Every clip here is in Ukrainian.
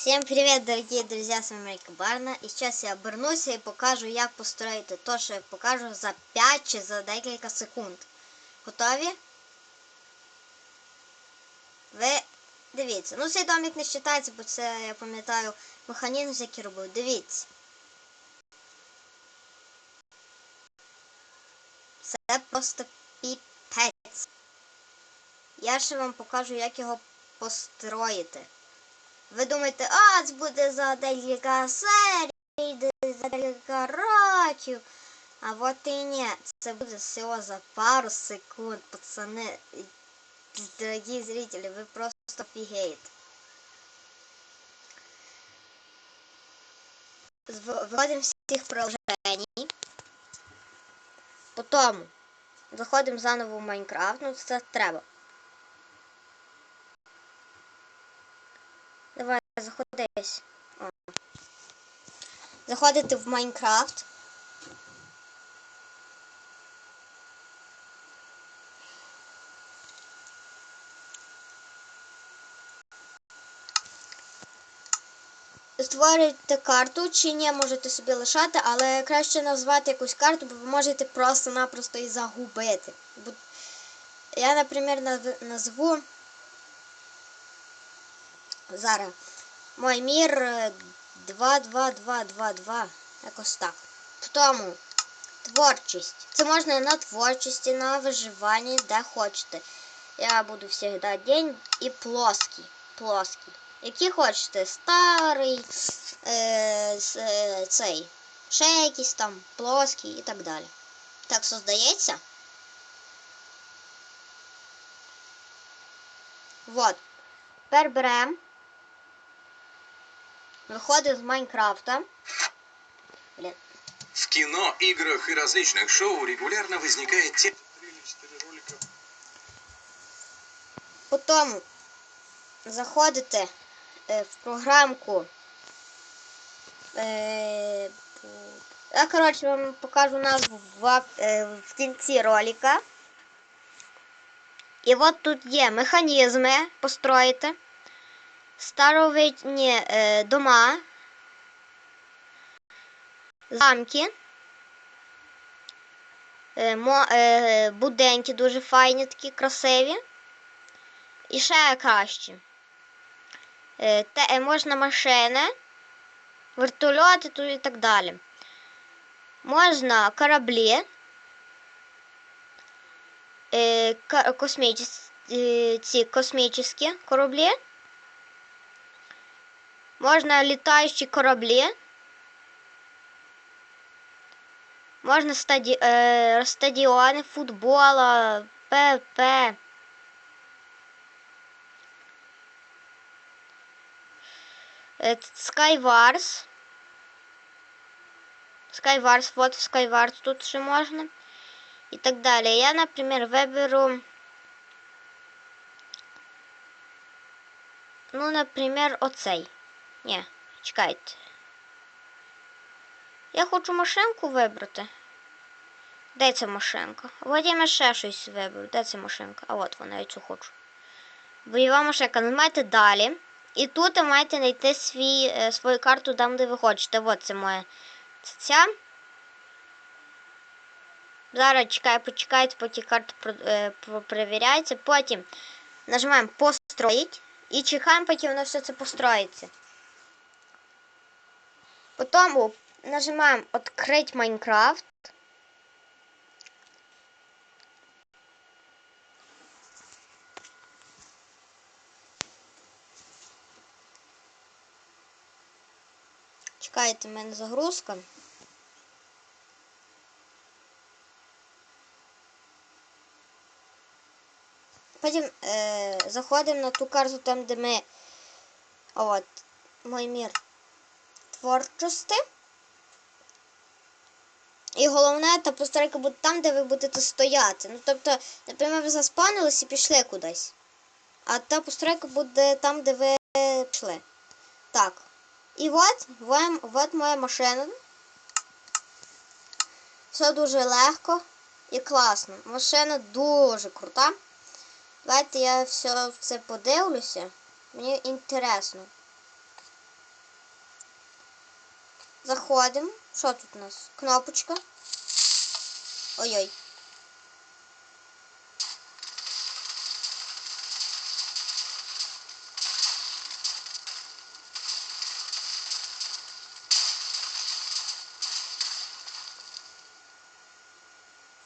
Всем привет, дорогие друзья, с вами Марика Барна. И сейчас я обернуся і покажу, як построїти то, що я покажу за 5 чи за декілька секунд. Готові? Ви дивіться. Ну, цей домик не вважається, бо це, я пам'ятаю, механізм, який робив. Дивіться. Це просто піпець. Я ще вам покажу, як його построїти. Ви думаєте, а це буде за декілька серій, за декілька років. А от і ні, це буде всього за пару секунд, пацани. Дорогі зрителі, ви просто офігеєте. Зв- Вводимо всіх приложень. Потім заходимо заново в Майнкрафт, ну це треба. О. Заходите в Майнкрафт. Створюєте карту, чи ні, можете собі лишати, але краще назвати якусь карту, бо ви можете просто-напросто і загубити. Я, наприклад, назву зараз. Мой мір е, 22222. Якось так. Тому творчість. Це можна на творчості, на виживанні, де хочете. Я буду завжди день і плоский. Плоский. Який хочете, старий, е, е, цей, ще якийсь там, плоский і так далі. Так создається. Вот. Тепер беремо. Виходить з Майнкрафта. Блін. В кино, играх и различных шоу регулярно возникает тема Потім заходите е, в програмку. Е, я, коротше, вам покажу назву в, е, в кінці ролика. І от тут є механізми построїти, старовинні е, дома, замки, е, е, будинки дуже файні, такі красиві. І ще краще. Те, можна машини, вертольоти і так далі. Можна кораблі, ці космічні кораблі. Можна літаючі кораблі. Можна стаді, е, стадіони футбола, ПП. Е, Skywars. Skywars, вот Skywars тут ще можна. І так далі. Я, наприклад, виберу. Ну, наприклад, оцей. Ні, чекайте. Я хочу машинку вибрати. Де ця машинка? Я ще щось виберу. Де ця машинка? А от вона, я цю хочу. Бойова машинка. Нажимайте далі. І тут ви маєте знайти свій, е, свою карту там, де ви хочете. От це моя це ця. Зараз чекаю, почекайте, поки карта е, перевіряється. Потім нажимаємо построїть і чекаємо, поки воно все це построїться. Потім нажимаємо відкрити Майнкрафт. Чекайте, в мене загрузка. Потім е, заходимо на ту карту там, де ми. От, мой мір творчості. І головне, та постройка буде там, де ви будете стояти. Ну, тобто, наприклад, ви заспанились і пішли кудись. А та постройка буде там, де ви пішли. Так. І от, от моя машина. Все дуже легко і класно. Машина дуже крута. Давайте я все це подивлюся. Мені інтересно. Заходимо. Що тут у нас? Кнопочка. Ой-ой.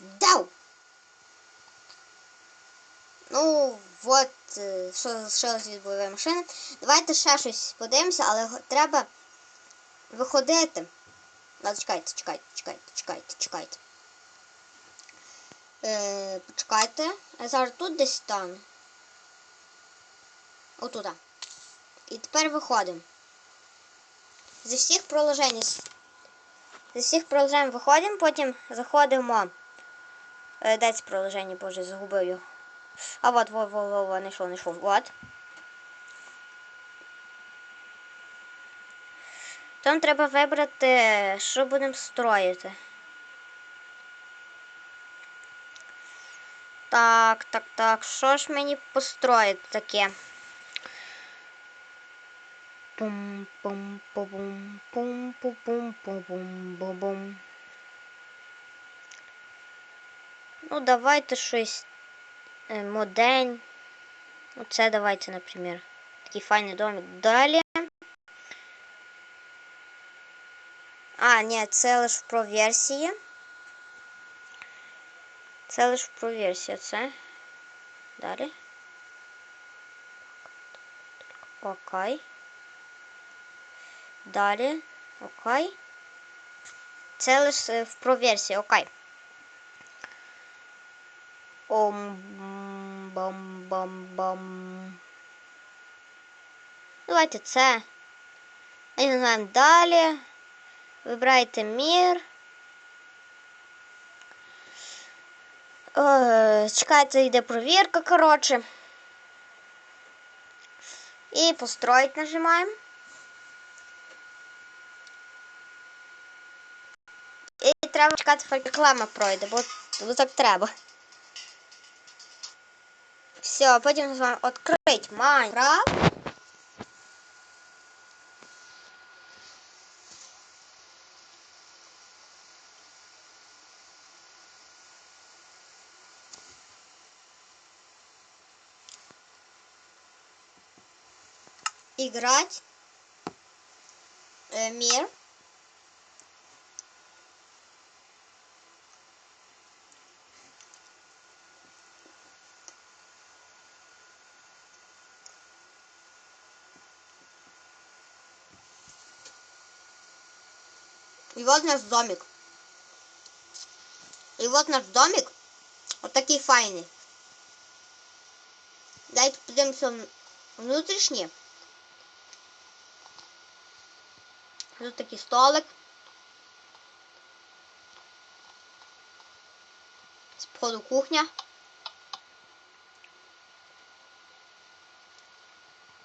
Дав! Ну, от е, що, що з відбуває машина. Давайте ще щось подивимося, але треба виходити. Ну, чекайте, чекайте, чекайте, чекайте, чекайте. Е, почекайте. Я зараз тут десь стану. Отуда. І тепер виходимо. Зі всіх приложень. з- Зі всіх приложень виходимо, потім заходимо. Е, де це приложення, боже, загубив його. А вот, вот, вот, вот, вот, знайшов, знайшов. Вот. Там треба вибрати, що будемо строїти. Так, так, так. Що ж мені построїти таке? пум пум пум пум пум пум пум пум бум бум Ну, давайте щось е, модень. Оце давайте, наприклад. Такий файний домик. Далі. А, ні, це лише про версії. Це лише про версію. Це. Далі. Окей. Далі. Окей. Це лише е, в про версії. Окей. Ом бам бам бам. Давайте це. І не знаємо далі. Вибирайте мір. Е, Чекайте, йде провірка, коротше. І построїть нажимаємо. І треба чекати, поки реклама пройде, бо, бо так треба. Все, потім з вами відкрити Майнкрафт. Играть. Э, мир. И вот наш домик. И вот наш домик. Вот такий файний. Дайте подивимося внутрішні. Тут такий столик. З входу кухня.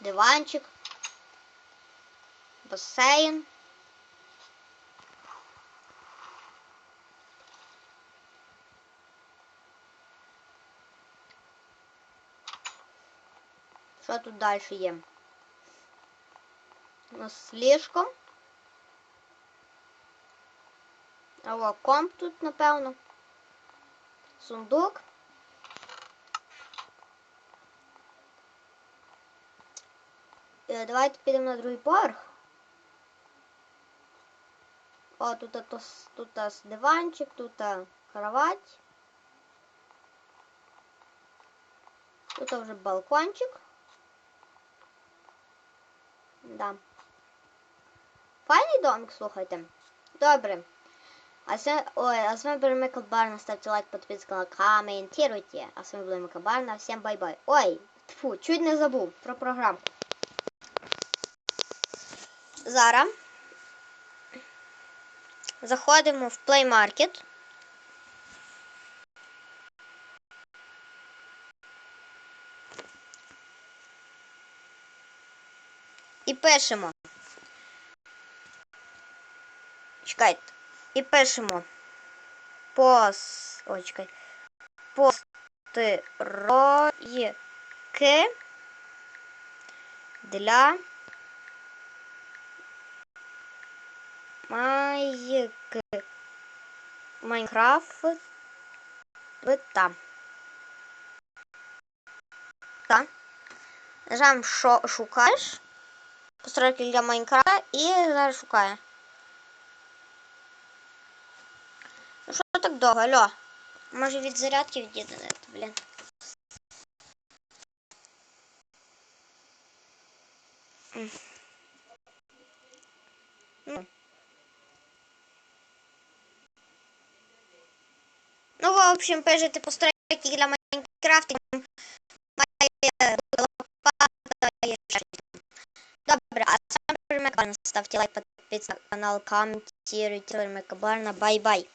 Диванчик. Басейн. Що тут далі є? У нас ліжко. А о, комп тут, напевно. Сундук. Е, Давайте підемо на другий поверх. О, тут, тут диванчик, тут кровать. Тут вже балкончик. Да. Файний домик, слухайте. Добре. А с, ой, а с вами был Майкл Барна. Ставьте лайк, подписывайтесь на канал, комментируйте. А с вами был Майкл Барна. Всем бай-бай. Ой, тьфу, чуть не забув про програмку. Зараз заходимо в Play Market. І пишемо. Чекайте. І пишемо. Пос... Ой, чекай. Постройки для Майк... Майнкрафт. Так. Нажимаємо, що шукаєш. Постройки для Майнкрафта і зараз шукає. Ну що так довго, алло? Може від зарядки від'єднати, блін. М. Ну. Ну, в общем, пишете постройки для Майнкрафта. Має лопата і ще щось там. Добре, а саме Ставте лайк, підписуйтесь на канал, комментируйте, Барна, бай-бай.